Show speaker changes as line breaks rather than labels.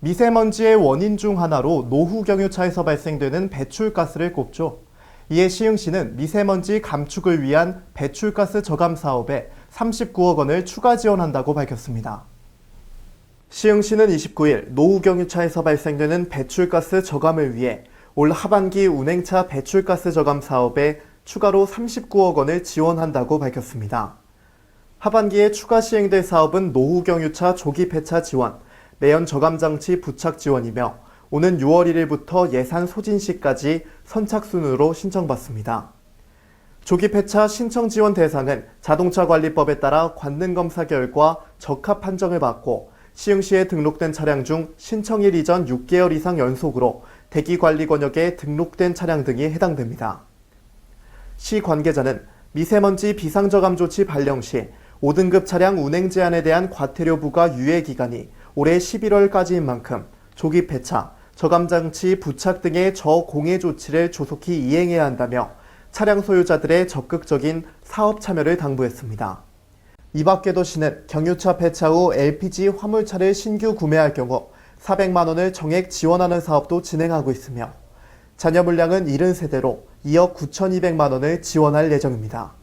미세먼지의 원인 중 하나로 노후 경유차에서 발생되는 배출가스를 꼽죠. 이에 시흥시는 미세먼지 감축을 위한 배출가스 저감 사업에 39억 원을 추가 지원한다고 밝혔습니다. 시흥시는 29일 노후 경유차에서 발생되는 배출가스 저감을 위해 올 하반기 운행차 배출가스 저감 사업에 추가로 39억 원을 지원한다고 밝혔습니다. 하반기에 추가 시행될 사업은 노후 경유차 조기 폐차 지원, 매연 저감 장치 부착 지원이며 오는 6월 1일부터 예산 소진 시까지 선착순으로 신청받습니다. 조기 폐차 신청 지원 대상은 자동차 관리법에 따라 관능 검사 결과 적합 판정을 받고 시흥시에 등록된 차량 중 신청일 이전 6개월 이상 연속으로 대기 관리 권역에 등록된 차량 등이 해당됩니다. 시 관계자는 미세먼지 비상저감 조치 발령 시 5등급 차량 운행 제한에 대한 과태료 부과 유예 기간이 올해 11월까지인 만큼 조기 폐차, 저감 장치 부착 등의 저공해 조치를 조속히 이행해야 한다며 차량 소유자들의 적극적인 사업 참여를 당부했습니다. 이 밖에도 시는 경유차 폐차 후 LPG 화물차를 신규 구매할 경우 400만 원을 정액 지원하는 사업도 진행하고 있으며 자녀 물량은 70세대로 2억 9,200만 원을 지원할 예정입니다.